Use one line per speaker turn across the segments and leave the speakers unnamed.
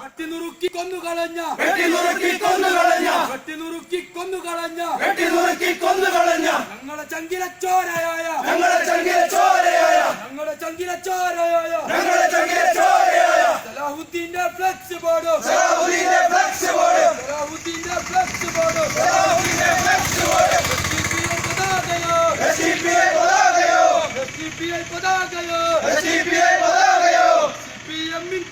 വെട്ടിനുറുക്കി കൊന്നുകളഞ്ഞ
വെട്ടിനുറുക്കി കൊന്നുകളഞ്ഞ
വെട്ടിനുറുക്കി കൊന്നുകളഞ്ഞ
വെട്ടിനുറുക്കി കൊന്നുകളഞ്ഞ
ഞങ്ങളെ ചങ്കിലച്ചോരയായ.
ഞങ്ങളെ ചങ്കിലെ ചോരയായ
ഞങ്ങളെ ചങ്കിലച്ചോരയായ.
ഞങ്ങളെ ചങ്കിലെ ചോരയായ
സലാഹുദ്ദീന്റെ ഫ്ലെക്സ് ബോർഡ്
സലാഹുദ്ദീന്റെ ഫ്ലക്സ് ബോർഡ്
സലാഹുദ്ദീന്റെ ഫ്ലെക്സ് ബോർഡ്
സലാഹുദ്ദീന്റെ ഫ്ലക്സ് ബോർഡ്
പതാകയോ
എസ് ഡി പി ഐ പതാകയോ എസ് ഡി പി ഐ പതാകയോ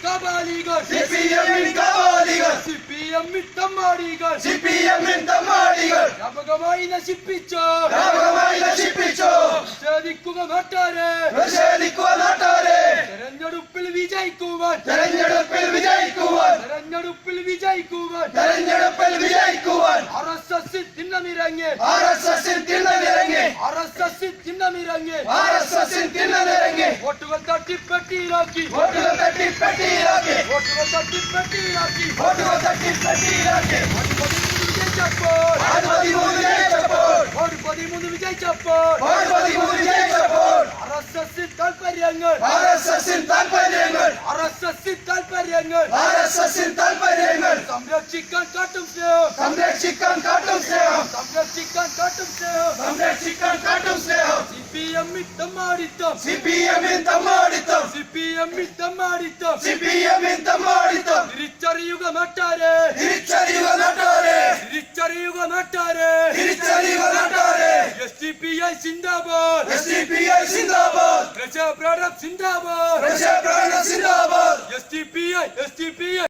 സിപിഎമ്മിൻ കബാലികൾ.
സി പി എമ്മിൻ കവാലികൾ
സിപിഎമ്മിൻ തമ്മാടികൾ
സി പി എമ്മിൻ തമ്മാടികൾ
വ്യാപകമായി നശിപ്പിച്ചോ.
വ്യാപകമായി നശിപ്പിച്ചോ.
നിഷേധിക്കുക നാട്ടാരെ.
നിഷേധിക്കുക നാട്ടാരെ.
തെരഞ്ഞെടുപ്പിൽ വിജയിക്കുവാൻ.
തെരഞ്ഞെടുപ്പിൽ വിജയിക്കുവാൻ.
തെരഞ്ഞെടുപ്പിൽ വിജയിക്കുവാൻ.
തെരഞ്ഞെടുപ്പിൽ വിജയിക്കുവാൻ.
ആർ എസ് എസ് തിന്നമിറങ്ങി
ആർ എസ് എസ് തിണ്ണനിറങ്ങി
ആർ എസ് എസ് തിന്നമിറങ്ങി
ആർ എസ് എസ് തിണ്ണനിറങ്ങി
വോട്ടുകൾ തട്ടിപ്പെട്ടിയിലാക്കി
വോട്ടുകൾ തട്ടി പെട്ടിയിലാക്കി
വോട്ടുകൾ തട്ടിപ്പെട്ടിയിലാക്കി
വോട്ടുകൾ തട്ടി പെട്ടിയിലാക്കി
വിജയിച്ചപ്പോൾ
വാർഡ് പതിമൂന്ന് ജയിച്ചപ്പോൾ
വോട്ട് പതിമൂന്ന് വിജയിച്ചപ്പോൾ
വാർഡ് പതിമൂന്ന് ജയിച്ചപ്പോൾ
ആർ എസ് എസ് താല്പര്യങ്ങൾ
ആർ എസ് എസിൽ താല്പര്യങ്ങൾ
ആർ എസ് എസ് താല്പര്യങ്ങൾ
ആർ എസ് എസിൽ താല്പര്യങ്ങൾ
സംരക്ഷിക്കാൻ കാട്ടും സ്നേഹം
സംരക്ഷിക്കാൻ കാട്ടും സ്നേഹം
സംരക്ഷിക്കാൻ കാട്ടും സ്നേഹം
സംരക്ഷിക്കാൻ കാട്ടും സ്നേഹം
സി പി എമ്മിൽ തമ്മാടിത്തം
സി പി
ಮಾಡಿದ್ದಂ ಸಿಪಿಎಂ
ಯುದ್ಧ സിപിഎം യുദ്ധം പാടിത്തം
തിരിച്ചറിയുക നാട്ടാരെ.
തിരിച്ചറിയുക നാട്ടാരെ.
തിരിച്ചറിയുക നാട്ടാരെ.
തിരിച്ചറിയുക നാട്ടാരെ.
എസ് ഡി പി ഐ സിന്ദാബാദ്.
എസ് ഡി പി ഐ സിന്ദാബാദ്.
പ്രജാപ്രാണം സിന്ദാബാദ്.
പ്രജാപ്രാണ സിന്ദാബാദ്. S D P I S D P I.